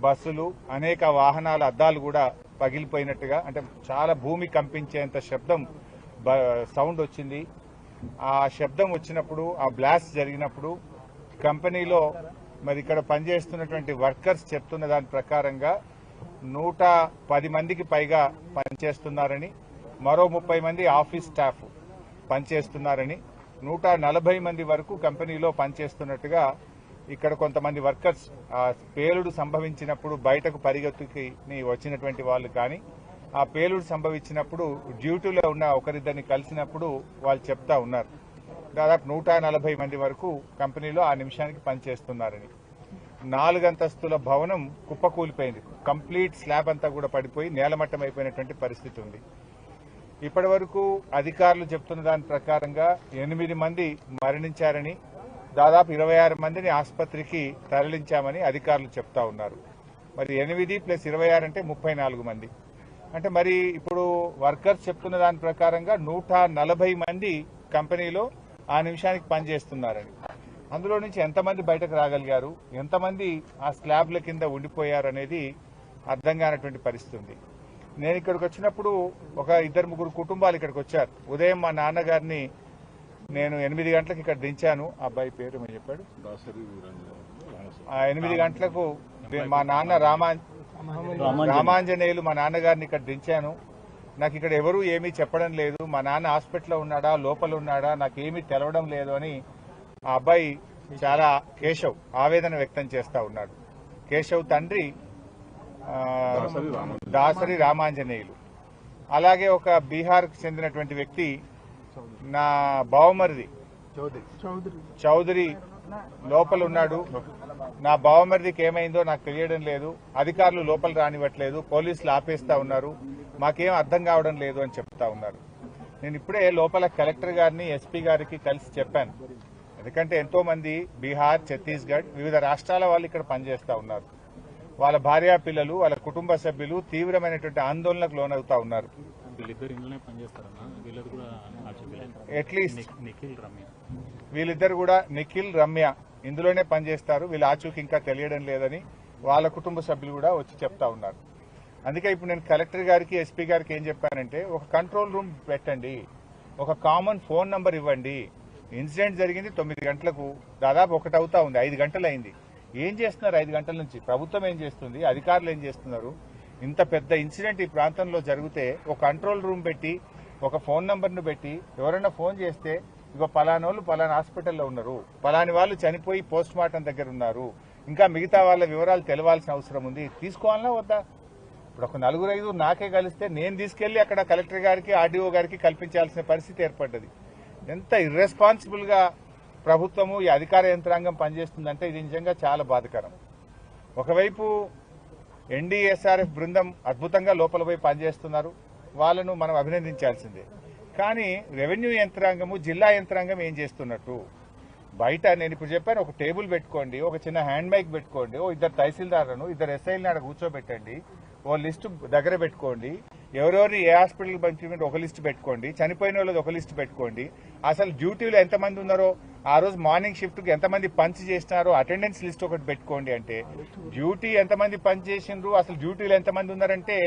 బస్సులు అనేక వాహనాల అద్దాలు కూడా పగిలిపోయినట్టుగా అంటే చాలా భూమి కంపించేంత శబ్దం బ- సౌండ్ వచ్చింది. ఆ శబ్దం వచ్చినప్పుడు ఆ బ్లాస్ట్ జరిగినప్పుడు కంపెనీలో మరి ఇక్కడ పనిచేస్తున్నటువంటి వర్కర్స్ చెప్తున్న దాని ప్రకారంగా నూట పది మందికి పైగా పనిచేస్తున్నారని మరో ముప్పై మంది ఆఫీస్ స్టాఫ్ పనిచేస్తున్నారని నూట నలభై మంది వరకు కంపెనీలో పనిచేస్తున్నట్టుగా ఇక్కడ కొంతమంది వర్కర్స్ ఆ పేలుడు సంభవించినప్పుడు బయటకు పరిగెత్తుకి వచ్చినటువంటి వాళ్ళు కానీ ఆ పేలుడు సంభవించినప్పుడు డ్యూటీలో ఉన్న ఒకరిద్దరిని కలిసినప్పుడు వాళ్ళు చెప్తా ఉన్నారు. దాదాపు నూట నలభై మంది వరకు కంపెనీలో ఆ నిమిషానికి పనిచేస్తున్నారని. నాలుగంతస్తుల భవనం కుప్పకూలిపోయింది. కంప్లీట్ స్లాబ్ అంతా కూడా పడిపోయి నేలమట్టం అయిపోయినటువంటి పరిస్థితి ఉంది. ఇప్పటి వరకు అధికారులు చెప్తున్న దాని ప్రకారంగా ఎనిమిది మంది మరణించారని దాదాపు ఇరవై ఆరు మందిని ఆసుపత్రికి తరలించామని అధికారులు చెప్తా ఉన్నారు. మరి ఎనిమిది ప్లస్ ఇరవై ఆరు అంటే ముప్పై నాలుగు మంది. అంటే మరి ఇప్పుడు వర్కర్స్ చెప్తున్న దాని ప్రకారంగా నూట నలభై మంది కంపెనీలో ఆ నిమిషానికి పనిచేస్తున్నారని. అందులో నుంచి ఎంతమంది బయటకు రాగలిగారు? ఎంతమంది ఆ స్లాబ్ల కింద ఉండిపోయారు అనేది అర్థం కానటువంటి పరిస్థితి ఉంది. నేను ఇక్కడికి వచ్చినప్పుడు ఒక ఇద్దరు ముగ్గురు కుటుంబాలు ఇక్కడికి వచ్చారు. ఉదయం మా నాన్నగారిని నేను ఎనిమిది గంటలకు ఇక్కడ దించాను. ఆ అబ్బాయి పేరు ఏమని చెప్పాడు? ఆ ఎనిమిది గంటలకు మా నాన్న రామా రామాంజనేయులు. మా నాన్నగారిని ఇక్కడ దించాను. నాకు ఇక్కడ ఎవరు ఏమీ చెప్పడం లేదు. మా నాన్న హాస్పిటల్లో ఉన్నాడా? లోపల ఉన్నాడా? నాకు ఏమీ తెలవడం లేదు అని ఆ అబ్బాయి చాలా కేశవ్ ఆవేదన వ్యక్తం చేస్తా ఉన్నాడు. కేశవ్ తండ్రి దాసరి రామాంజనేయులు. అలాగే ఒక బీహార్కు చెందినటువంటి వ్యక్తి నా బావమరిది. చౌదరి. లోపల ఉన్నాడు. నా బావమరిదికి ఏమైందో నాకు తెలియడం లేదు. అధికారులు లోపల రానివ్వట్లేదు. పోలీసులు ఆపేస్తా ఉన్నారు. మాకేం అర్థం కావడం లేదు అని చెప్తా ఉన్నారు. నేను ఇప్పుడే లోపల కలెక్టర్ గారిని ఎస్పీ గారికి కలిసి చెప్పాను. ఎందుకంటే ఎంతో మంది బీహార్ ఛత్తీస్గఢ్ వివిధ రాష్ట్రాల వాళ్ళు ఇక్కడ పనిచేస్తా ఉన్నారు. వాళ్ళ భార్యా పిల్లలు వాళ్ళ కుటుంబ సభ్యులు తీవ్రమైనటువంటి ఆందోళనకు లోనవుతా ఉన్నారు. వీళ్ళిద్దరు ఇంట్లోనే పనిచేస్తారన్నా. వీళ్ళది కూడా అట్లీస్ట్ నిఖిల్ రమ్య. వీళ్ళిద్దరు కూడా నిఖిల్ రమ్య ఇందులోనే పనిచేస్తారు. వీళ్ళ ఆచూకీ ఇంకా తెలియడం లేదని వాళ్ళ కుటుంబ సభ్యులు కూడా వచ్చి చెప్తా ఉన్నారు. అందుకే ఇప్పుడు నేను కలెక్టర్ గారికి ఎస్పీ గారికి ఏం చెప్పానంటే ఒక కంట్రోల్ రూమ్ పెట్టండి. ఒక కామన్ ఫోన్ నంబర్ ఇవ్వండి. ఇన్సిడెంట్ జరిగింది తొమ్మిది గంటలకు. దాదాపు ఒకటి అవుతా ఉంది. ఐదు గంటలు అయింది ఏం చేస్తున్నారు ఐదు గంటల నుంచి? ప్రభుత్వం ఏం చేస్తుంది? అధికారులు ఏం చేస్తున్నారు? ఇంత పెద్ద ఇన్సిడెంట్ ఈ ప్రాంతంలో జరిగితే ఒక కంట్రోల్ రూమ్ పెట్టి ఒక ఫోన్ నంబర్ను పెట్టి ఎవరైనా ఫోన్ చేస్తే ఇగో పలానోళ్ళు పలానా హాస్పిటల్లో ఉన్నారు. పలాని వాళ్ళు చనిపోయి పోస్ట్ మార్టం దగ్గర ఉన్నారు ఇంకా మిగతా వాళ్ళ వివరాలు తెలవాల్సిన అవసరం ఉంది. తీసుకోవాలన్నా వద్దా? ఇప్పుడు ఒక నలుగురు ఐదు నాకే కలిస్తే నేను తీసుకెళ్ళి అక్కడ కలెక్టర్ గారికి ఆర్డీఓ గారికి కల్పించాల్సిన పరిస్థితి ఏర్పడ్డది. ఎంత ఇర్రెస్పాన్సిబుల్గా ప్రభుత్వము ఈ అధికార యంత్రాంగం పనిచేస్తుందంటే ఇది నిజంగా చాలా బాధకరం. ఒకవైపు ఎన్డీఎస్ఆర్ఎఫ్ బృందం అద్భుతంగా లోపల పోయి పనిచేస్తున్నారు. వాళ్ళను మనం అభినందించాల్సిందే. కానీ రెవెన్యూ యంత్రాంగము జిల్లా యంత్రాంగం ఏం చేస్తున్నట్టు? బయట నేను ఇప్పుడు చెప్పాను ఒక టేబుల్ పెట్టుకోండి ఒక చిన్న హ్యాండ్ మైక్ పెట్టుకోండి ఓ ఇద్దరు తహసీల్దారులను ఇద్దరు ఎస్ఐలను ఆడ కూర్చోబెట్టండి ఓ లిస్ట్ దగ్గర పెట్టుకోండి. ఎవరెవరిని ఏ హాస్పిటల్కి పంపించమంటే ఒక లిస్ట్ పెట్టుకోండి. చనిపోయిన వాళ్ళది ఒక లిస్ట్ పెట్టుకోండి. అసలు డ్యూటీలో ఎంతమంది ఉన్నారో ఆ రోజు మార్నింగ్ షిఫ్ట్కి ఎంతమంది పంచ్ చేసినారో అటెండెన్స్ లిస్ట్ ఒకటి పెట్టుకోండి అంటే డ్యూటీ ఎంతమంది పంచ్ చేసిండ్రు అసలు డ్యూటీలో ఎంతమంది ఉన్నారంటే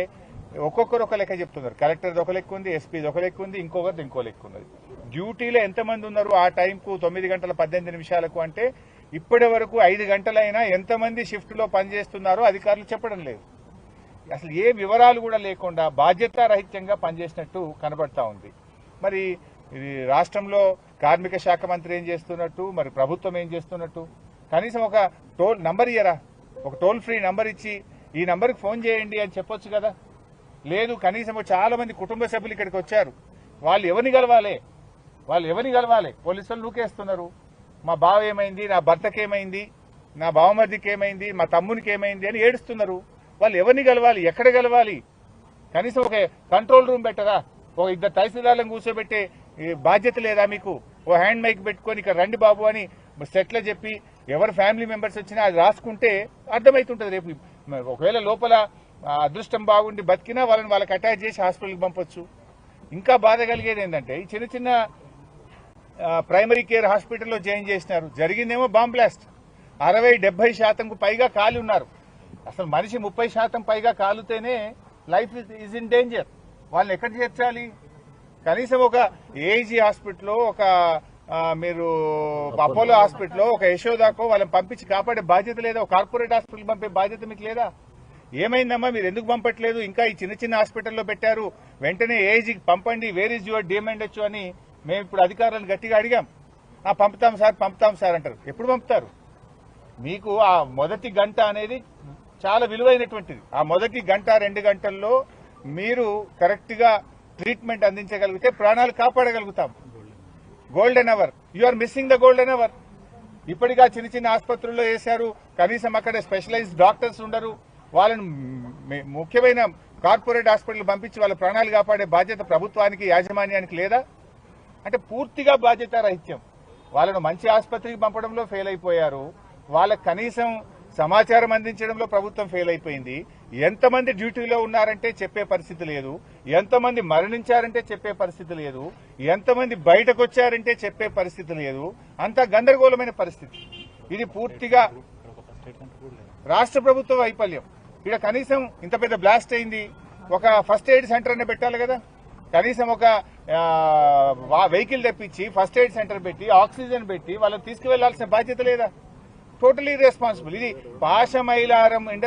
ఒక్కొక్కరు ఒక లెక్క చెప్తున్నారు. కలెక్టర్ ఒక లెక్క ఉంది ఎస్పీ ఒక లెక్క ఉంది ఇంకొకరిది ఇంకో లెక్క ఉన్నది. డ్యూటీలో ఎంతమంది ఉన్నారు ఆ టైంకు తొమ్మిది గంటల పద్దెనిమిది నిమిషాలకు అంటే ఇప్పటి వరకు ఐదు గంటలైనా ఎంతమంది షిఫ్ట్లో పనిచేస్తున్నారో అధికారులు చెప్పడం లేదు. అసలు ఏ వివరాలు కూడా లేకుండా బాధ్యతారహిత్యంగా పనిచేసినట్టు కనబడతా ఉంది. మరి ఇది రాష్ట్రంలో కార్మిక శాఖ మంత్రి ఏం చేస్తున్నట్టు మరి ప్రభుత్వం ఏం చేస్తున్నట్టు? కనీసం ఒక టోల్ నంబర్ ఇయ్యరా? ఒక టోల్ ఫ్రీ నంబర్ ఇచ్చి ఈ నంబర్కి ఫోన్ చేయండి అని చెప్పొచ్చు కదా? లేదు కనీసం చాలా మంది కుటుంబ సభ్యులు ఇక్కడికి వచ్చారు. వాళ్ళు ఎవరిని కలవాలి? వాళ్ళు ఎవరిని కలవాలి? పోలీసులు నూకేస్తున్నారు. మా బావ ఏమైంది? నా భర్తకి ఏమైంది నా బావమర్దికి ఏమైంది మా తమ్మునికి ఏమైంది అని ఏడుస్తున్నారు. వాళ్ళు ఎవరిని కలవాలి? ఎక్కడ కలవాలి? కనీసం ఒక కంట్రోల్ రూమ్ పెట్టరా? ఒక ఇద్దరు తహసీల్దార్లను కూర్చోబెట్టే బాధ్యత లేదా మీకు? ఓ హ్యాండ్ మైక్ పెట్టుకొని ఇక్కడ రండి బాబు అని సెట్లో చెప్పి ఎవరు ఫ్యామిలీ మెంబర్స్ వచ్చినా అది రాసుకుంటే అర్థమవుతుంటుంది రేపు. ఒకవేళ లోపల అదృష్టం బాగుండి బతికినా వాళ్ళని వాళ్ళకి అటాచ్ చేసి హాస్పిటల్కి పంపొచ్చు. ఇంకా బాధ కలిగేది ఏంటంటే ఈ చిన్న చిన్న ప్రైమరీ కేర్ హాస్పిటల్లో జాయిన్ చేసినారు. జరిగిందేమో బాంబ్ బ్లాస్ట్ అరవై డెబ్బై శాతంకు పైగా ఖాళీ ఉన్నారు. అసలు మనిషి ముప్పై శాతం పైగా కాలుతేనే లైఫ్ ఇస్ ఇన్ డేంజర్. వాళ్ళని ఎక్కడ చేర్చాలి? కనీసం ఒక ఏజీ హాస్పిటల్లో ఒక మీరు అపోలో హాస్పిటల్లో ఒక యశోదాకో వాళ్ళని పంపించి కాపాడే బాధ్యత లేదా? ఒక కార్పొరేట్ హాస్పిటల్ పంపే బాధ్యత మీకు లేదా? ఏమైందమ్మా? మీరు ఎందుకు పంపట్లేదు? ఇంకా ఈ చిన్న చిన్న హాస్పిటల్లో పెట్టారు. వెంటనే ఏజీకి పంపండి. వేర్ ఇస్ యువర్ డిమాండ్ వచ్చు అని మేము ఇప్పుడు అధికారులను గట్టిగా అడిగాం. ఆ, పంపుతాం సార్ పంపుతాం సార్ అంటారు. ఎప్పుడు పంపుతారు? మీకు ఆ మొదటి గంట అనేది చాలా విలువైనటువంటిది. ఆ మొదటి గంట రెండు గంటల్లో మీరు కరెక్ట్గా ట్రీట్మెంట్ అందించగలిగితే ప్రాణాలు కాపాడగలుగుతాం. Golden hour you are missing the golden hour ఇప్పటిగా చిన్న చిన్న ఆసుపత్రుల్లో వేశారు. కనీసం అక్కడ స్పెషలైజ్డ్ డాక్టర్స్ ఉండరు. వాళ్ళని ముఖ్యమైన కార్పొరేట్ హాస్పిటల్ పంపించి వాళ్ళ ప్రాణాలు కాపాడే బాధ్యత ప్రభుత్వానికి యాజమాన్యానికి లేదా? అంటే పూర్తిగా బాధ్యత రహిత్యం వాళ్ళను మంచి ఆసుపత్రికి పంపడంలో ఫెయిల్ అయిపోయారు. వాళ్ళకు కనీసం సమాచారం అందించడంలో ప్రభుత్వం ఫెయిల్ అయిపోయింది. ఎంతమంది డ్యూటీలో ఉన్నారంటే చెప్పే పరిస్థితి లేదు. ఎంతమంది మరణించారంటే చెప్పే పరిస్థితి లేదు. ఎంతమంది బయటకు వచ్చారంటే చెప్పే పరిస్థితి లేదు. అంత గందరగోళమైన పరిస్థితి. ఇది పూర్తిగా రాష్ట్ర ప్రభుత్వ వైఫల్యం. ఇక్కడ కనీసం ఇంత పెద్ద బ్లాస్ట్ అయింది. ఒక ఫస్ట్ ఎయిడ్ సెంటర్ అనే పెట్టాలి కదా. కనీసం ఒక వెహికల్ తెప్పించి ఫస్ట్ ఎయిడ్ సెంటర్ పెట్టి ఆక్సిజన్ పెట్టి వాళ్ళని తీసుకువెళ్ళాల్సిన బాధ్యత లేదా? టోటలీ రెస్పాన్సిబుల్ ఇది పాష మైలారం ఇండస్ట్రీ